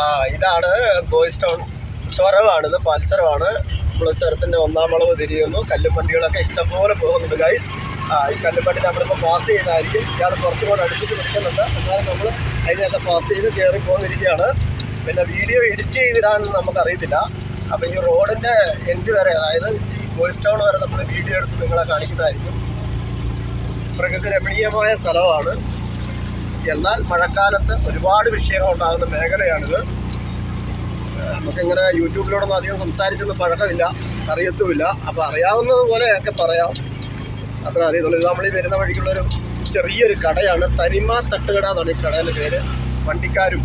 ആ ഇതാണ് boys town സ്വരമാണ് ഇത് പൽച്ചരമാണ് നമ്മൾ ചുരത്തിന്റെ ഒന്നാം വളവ് തിരിയുന്നു. കല്ലുപണ്ടികളൊക്കെ ഇഷ്ടംപോലെ പോകുന്നുണ്ട് ഗൈസ് ആ ഈ കല്ലുവണ്ടി നമ്മളിപ്പോൾ പാസ് ചെയ്തായിരിക്കും. ഇയാൾ കുറച്ചും കൂടെ അടുപ്പിച്ച് നിൽക്കുന്നുണ്ട്. എന്നാലും നമ്മൾ അതിനകത്ത് പാസ് ചെയ്ത് കയറി പോകുന്നിരിക്കുകയാണ് പിന്നെ വീഡിയോ എഡിറ്റ് ചെയ്തിടാനൊന്നും നമുക്കറിയത്തില്ല. അപ്പോൾ ഈ റോഡിന്റെ എൻഡ് വരെ അതായത് ഈ ബോയ്സ് ടൗൺ വരെ നമ്മൾ വീഡിയോ എടുത്ത് നിങ്ങളെ കാണിക്കുന്നതായിരിക്കും. പ്രകൃതി രമണീയമായ സ്ഥലമാണ്. എന്നാൽ മഴക്കാലത്ത് ഒരുപാട് വിഷയങ്ങൾ ഉണ്ടാകുന്ന മേഖലയാണിത്. നമുക്കിങ്ങനെ യൂട്യൂബിലൂടെയൊന്നും അധികം സംസാരിച്ചൊന്നും പഴക്കമില്ല അറിയത്തുമില്ല. അപ്പോൾ അറിയാവുന്നത് പോലെയൊക്കെ പറയാം. അത്ര അറിയത്തുള്ളൂ. ഇത് നമ്മൾ ഈ വരുന്ന വഴിക്കുള്ളൊരു ചെറിയൊരു കടയാണ്. തനിമ തട്ടുകട എന്നാണ് ഈ കടയുടെ പേര്. വണ്ടിക്കാരും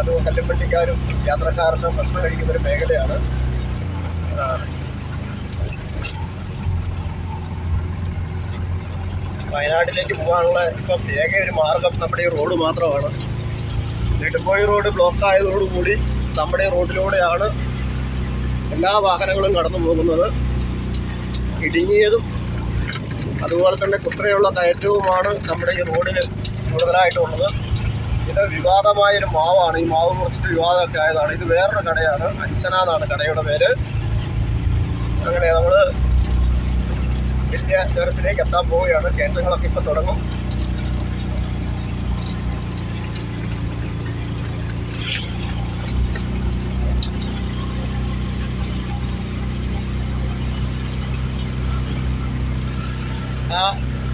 അത് കല്ലുവണ്ടിക്കാരും യാത്രക്കാരനും ഭക്ഷണം കഴിക്കുന്ന ഒരു മേഖലയാണ്. വയനാട്ടിലേക്ക് പോകാനുള്ള ഇപ്പം ഏക ഒരു മാർഗം നമ്മുടെ ഈ റോഡ് മാത്രമാണ്. നെടുമ്പോഴി റോഡ് ബ്ലോക്ക് ആയതോടുകൂടി നമ്മുടെ റോഡിലൂടെയാണ് എല്ലാ വാഹനങ്ങളും കടന്നു പോകുന്നത്. ഇടുങ്ങിയതും അതുപോലെ തന്നെ കുത്രയുള്ള കയറ്റവുമാണ് നമ്മുടെ ഈ റോഡിൽ കൂടുതലായിട്ടുള്ളത്. ഇത് വിവാദമായൊരു മാവാണ്. ഈ മാവ് കുറിച്ചിട്ട് വിവാദമൊക്കെ ആയതാണ്. ഇത് വേറൊരു കടയാണ്. അഞ്ചന എന്നാണ് കടയുടെ പേര്. അങ്ങനെ നമ്മൾ വലിയ ചുരത്തിലേക്ക് എത്താൻ പോവുകയാണ്. കേന്ദ്രങ്ങളൊക്കെ ഇപ്പം തുടങ്ങും.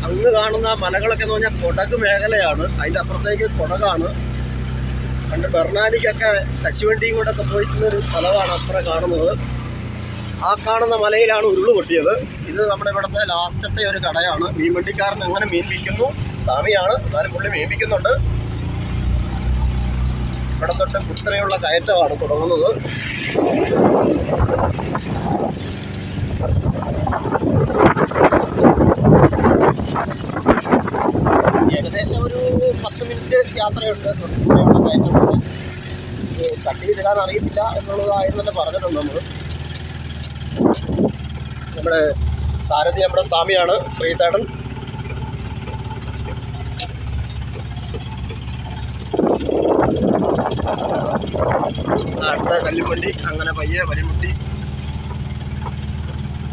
അന്ന് കാണുന്ന മലകളൊക്കെ എന്ന് പറഞ്ഞാൽ കൊടക് മേഖലയാണ്. അതിന്റെ അപ്പുറത്തേക്ക് കൊടകാണ്. പണ്ട് ബെർണാലിക്കൊക്കെ കശുവണ്ടിയും കൂടെ ഒക്കെ പോയിട്ടുള്ളൊരു സ്ഥലമാണ് അത്ര കാണുന്നത്. ആ കാണുന്ന മലയിലാണ് ഉരുൾ പൊട്ടിയത്. ഇത് നമ്മുടെ ഇവിടുത്തെ ലാസ്റ്റത്തെ ഒരു കടയാണ്. മീൻ അങ്ങനെ മീൻ വിൽക്കുന്നു. സ്വാമിയാണ് എന്നാലും പുള്ളി മീൻ വിൽക്കുന്നുണ്ട്. ഇവിടെ തൊട്ട് കുത്തനെയുള്ള കയറ്റമാണ് തുടങ്ങുന്നത്. ഏകദേശം ഒരു പത്ത് മിനിറ്റ് യാത്രയുണ്ട്. കുത്തനെയുള്ള കയറ്റം തട്ടിയിടാൻ അറിയത്തില്ല എന്നുള്ളതായിരുന്നു തന്നെ പറഞ്ഞിട്ടുണ്ട് നമ്മൾ നമ്മുടെ സാരഥി നമ്മുടെ സ്വാമിയാണ് ശ്രീതേടൻ അടുത്ത കല്ലുമണ്ടി അങ്ങനെ പയ്യെ വലിമുട്ടി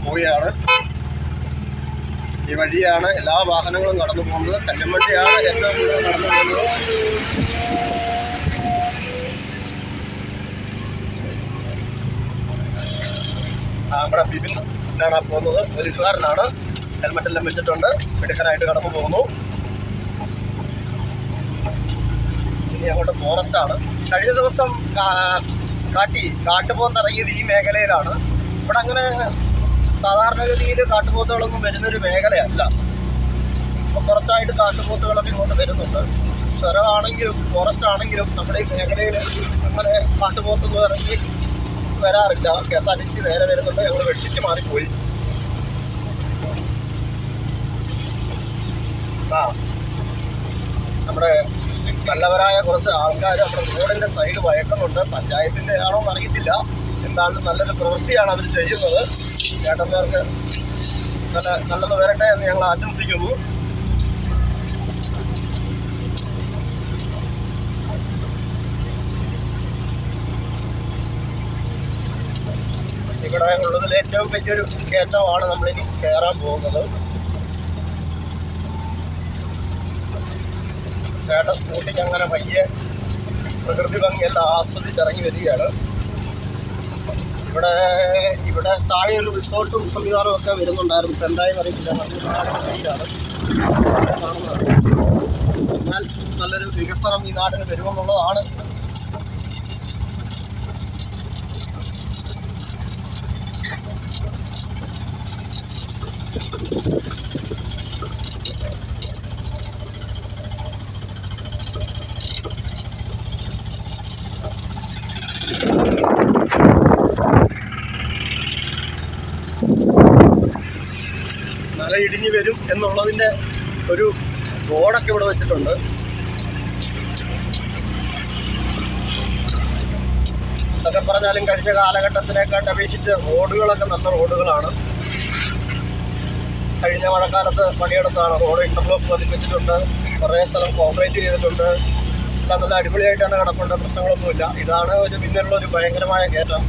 പോവുകയാണ്. ഈ വഴിയാണ് എല്ലാ വാഹനങ്ങളും കടന്നു പോകുന്നത്. കല്ലുമണ്ടിയാണ് ഏറ്റവും കൂടുതൽ നടന്നു പോകുന്നത്. നമ്മുടെ ബിബിൻ ആണ് പോകുന്നത്. പോലീസുകാരനാണ്. ഹെൽമെറ്റ് എല്ലാം വെച്ചിട്ടുണ്ട്. മിടുക്കനായിട്ട് കടന്നു പോകുന്നു. ഇനി അങ്ങോട്ട് ഫോറസ്റ്റ് ആണ്. കഴിഞ്ഞ ദിവസം കാട്ടി കാട്ടുപോത്ത് ഇറങ്ങിയത് ഈ മേഖലയിലാണ്. ഇവിടെ അങ്ങനെ സാധാരണഗതിയിൽ കാട്ടുപോത്തുകളൊന്നും വരുന്നൊരു മേഖലയല്ല. ഇപ്പം കുറച്ചായിട്ട് കാട്ടുപോത്തുകളൊക്കെ ഇങ്ങോട്ട് വരുന്നുണ്ട്. ചുരമാണെങ്കിലും ഫോറസ്റ്റ് ആണെങ്കിലും നമ്മുടെ ഈ മേഖലയിൽ അങ്ങനെ കാട്ടുപോത്തുകൾ ഇറങ്ങി വരാറില്ല. K S R T C നേരെ വരുന്നുണ്ട്. ഞങ്ങൾ വെട്ടിച്ച് മാറിപ്പോയി. ആ. നമ്മുടെ നല്ലവരായ കുറച്ച് ആൾക്കാർ നമ്മുടെ റോഡിന്റെ സൈഡ് വയക്കുന്നുണ്ട് പഞ്ചായത്തിന്റെ ആണോ അറിയത്തില്ല. എന്താണ് നല്ലൊരു പ്രവൃത്തിയാണ് അവർ ചെയ്യുന്നത്. ചേട്ടന്മാർക്ക് നല്ല നല്ലത് വരട്ടെ എന്ന് ഞങ്ങൾ ആശംസിക്കുന്നു. ഇവിടെ ഉള്ളതിൽ ഏറ്റവും വലിയൊരു കയറ്റമാണ് നമ്മളിനി കയറാൻ പോകുന്നത്. ചേട്ടൻ സ്കൂട്ടിക്ക് അങ്ങനെ പയ്യെ പ്രകൃതി ഭംഗിയെല്ലാം ആസ്വദിച്ചിറങ്ങി വരികയാണ്. ഇവിടെ ഇവിടെ താഴെ ഒരു റിസോർട്ടും സംവിധാനവും ഒക്കെ വരുന്നുണ്ടായിരുന്നു. ഇപ്പം എന്തായാലും അറിയില്ല എന്നാൽ നല്ലൊരു വികസനം ഈ നാടിന് വരുമെന്നുള്ളതാണ് മല ഇടിഞ്ഞു വരും എന്നുള്ളതിന്റെ ഒരു ബോർഡൊക്കെ ഇവിടെ വെച്ചിട്ടുണ്ട്. അതൊക്കെ പറഞ്ഞാലും കഴിഞ്ഞ കാലഘട്ടത്തിനെക്കാട്ട് അപേക്ഷിച്ച് റോഡുകളൊക്കെ നല്ല റോഡുകളാണ്. കഴിഞ്ഞ മഴക്കാലത്ത് പണിയെടുത്താണ്. Road interlock പതിപ്പിച്ചിട്ടുണ്ട്. കുറേ സ്ഥലം കോൺക്രീറ്റ് ചെയ്തിട്ടുണ്ട്. എല്ലാം നല്ല അടിപൊളിയായിട്ടാണ് കിടപ്പുണ്ട്. പ്രശ്നങ്ങളൊന്നുമില്ല. ഇതാണ് ഒരു പിന്നിലുള്ള ഒരു ഭയങ്കരമായ കയറ്റം.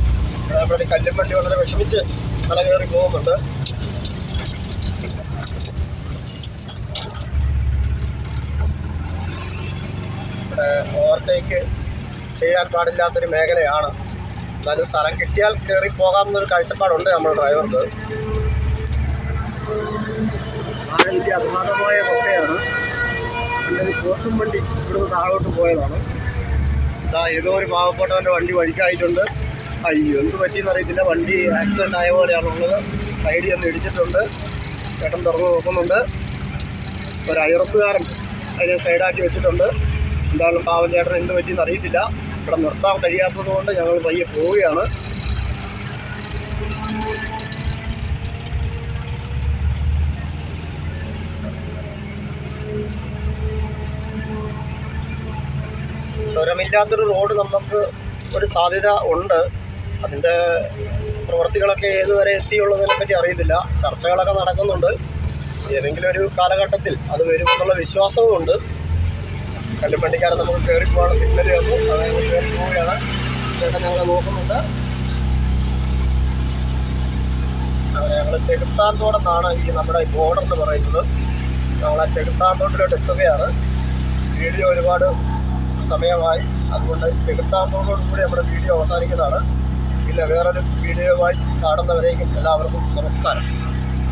ഇവിടെ കല്ലും വണ്ടി വളരെ വിഷമിച്ച് മല കയറി പോകുന്നുണ്ട്. ഇവിടെ ഓവർടേക്ക് ചെയ്യാൻ പാടില്ലാത്തൊരു മേഖലയാണ്. എന്നാലും സ്ഥലം കിട്ടിയാൽ കയറി പോകാമെന്നൊരു കാഴ്ചപ്പാടുണ്ട് നമ്മുടെ ഡ്രൈവർക്ക് വലിയ അഭിമാനമായ കൊക്കയാണ് നല്ലൊരു പോത്തും വണ്ടി ഇവിടുന്ന് താഴോട്ട് പോയതാണ്. ഇതാ ഏതോ ഒരു പാവപ്പെട്ടവന്റെ വണ്ടി വഴിക്കായിട്ടുണ്ട്. അയ്യോ എന്ത് പറ്റിയെന്ന് അറിയത്തില്ല. വണ്ടി ആക്സിഡന്റ് ആയ പോലെയാണുള്ളത് സൈഡിൽ ഒന്ന് ഇടിച്ചിട്ടുണ്ട്. ചേട്ടൻ തുറന്ന് നോക്കുന്നുണ്ട്. ഒരു ഐറസുകാരൻ അതിനെ സൈഡാക്കി വെച്ചിട്ടുണ്ട്. എന്താണ് പാവം ചേട്ടൻ എന്ത് പറ്റിയെന്ന് അറിയത്തില്ല. ഇവിടെ നിർത്താൻ കഴിയാത്തത് കൊണ്ട് ഞങ്ങൾ പയ്യെ പോവുകയാണ്. സ്വരമില്ലാത്തൊരു റോഡ് നമുക്ക് ഒരു സാധ്യത ഉണ്ട്. അതിന്റെ പ്രവൃത്തികളൊക്കെ ഏതുവരെ എത്തിയുള്ളതിനെ പറ്റി അറിയത്തില്ല. ചർച്ചകളൊക്കെ നടക്കുന്നുണ്ട്. ഏതെങ്കിലും ഒരു കാലഘട്ടത്തിൽ അത് വരുമെന്നുള്ള വിശ്വാസവും ഉണ്ട്. കല്ലുപണ്ടിക്കാരൻ നമുക്ക് കയറി പോകാനുള്ള സിഗ്നൽ തന്നു. അതായത് ഞങ്ങൾ പോവുകയാണ്. ചേട്ടൻ ഞങ്ങളെ നോക്കുന്നുണ്ട്. ഞങ്ങൾ ചെകുത്താന്തോടെന്നാണ് ഈ നമ്മുടെ ബോർഡർ എന്ന് പറയുന്നത്. ഞങ്ങൾ ആ ചെകുത്താന്തോട്ടിലോട്ട് എത്തുകയാണ്. വീഡിയോ ഒരുപാട് സമയമായി. അതുകൊണ്ട് ചെകുത്താന്തോടോട് കൂടി നമ്മുടെ വീഡിയോ അവസാനിക്കുന്നതാണ്. പിന്നെ വേറൊരു വീഡിയോയുമായി കാണുന്നവരേക്കും എല്ലാവർക്കും നമസ്കാരം.